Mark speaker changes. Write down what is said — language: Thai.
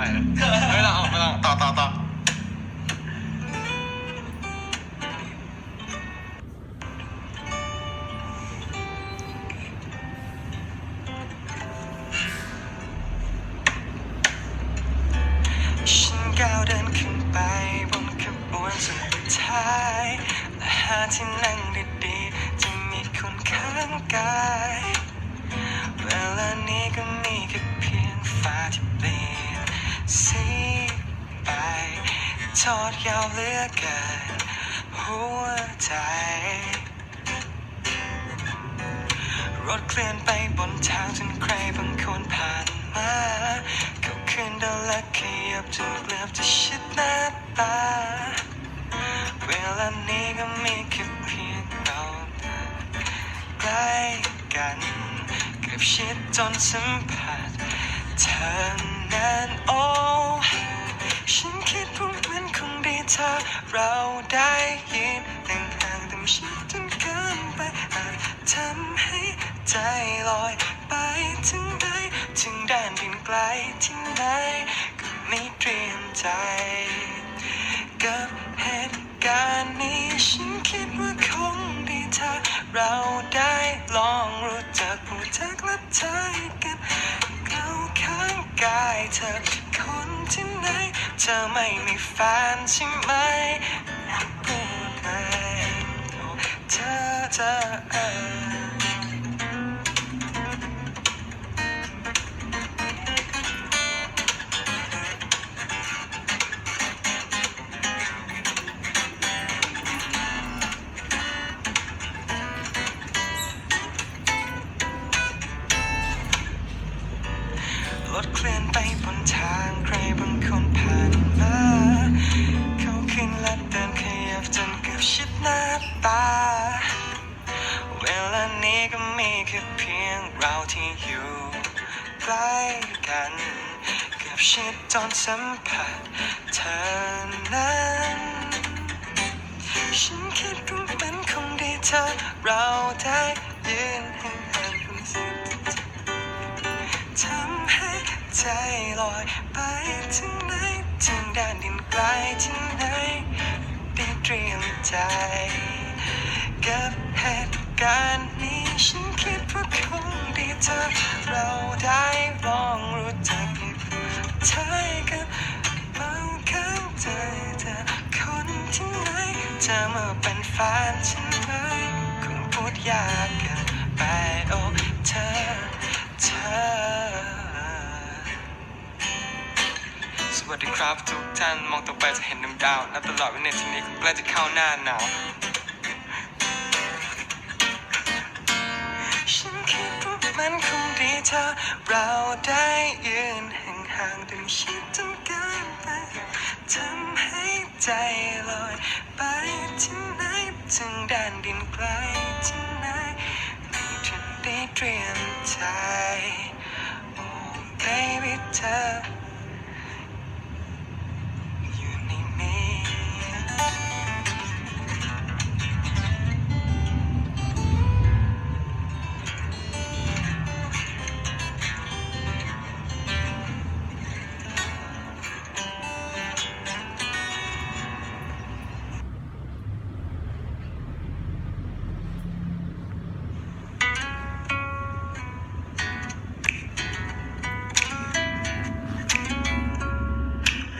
Speaker 1: ม่เลยไม่ต้องไม่ต้องต่อต่อต่อ
Speaker 2: ฉันก้าวเดินขึ้นไปบนขบวนสุดท้ายและหาที่นั่งดีๆที่มีคุณข้างกาย ทอดยาวเลือเกินหัวใจ รถเคลื่อนไปบนทางจนใครบางคนผ่านมาเขาคืนเดินและขยับจนเกือบจะชิดหน้าตา เวลานี้ก็มีแค่เพียงเราใกล้กันเกือบชิดจนสัมผัสเธอนั้นโอ้ฉันคิดว่า ถ้าเราได้ยินห่างๆแต่ไม่ชิดจนเกินไปอาจทำให้ใจลอยไปถึงไหนถึงแดนดินไกลที่ไหนก็ไม่เตรียมใจกับเหตุการณ์นี้ฉันคิดว่าคงดีถ้าเราได้ลองรู้จักผู้จักและใจกันเข้าข้างกายเธอ ที่ไหนเธอไม่มีแฟนใช่ไหมพูดมาเธอเธอเออรถเคลื่อนไปบนทาง หน้าตา เวลานี้ก็มีแค่เพียงเราที่อยู่ใกล้กันเกือบชิดจนสัมผัสเธอนั้นฉันคิดว่ามันคงดีถ้าเราได้ยืนห่างๆกันสักทีทำให้ใจลอยไปถึงไหนถึงแดนดินไกลที่ไหน เตรียมใจ กับเหตุการณ์นี้ฉันคิดว่าคงดีถ้าเราได้ลองรู้จักใจกันบางครั้งใจเธอคนที่ไหนจะมาเป็นแฟนฉันไหมคงพูดยากเกินไปโอ้เธอ สวัสดีครับทุกท่านมองต่อไปจะเห็นดวงดาวนับตลอดวินาทีนี้ใกล้จะเข้าหน้าหนาวฉันคิดว่ามันคงดีถ้าเราได้ยืนห่างๆแต่ไม่ชิดจนเกินไปทำให้ใจลอยไปที่ไหนถึงแดนดินไกลที่ไหนไม่ทันได้เตรียมใจโอ้ baby เธอ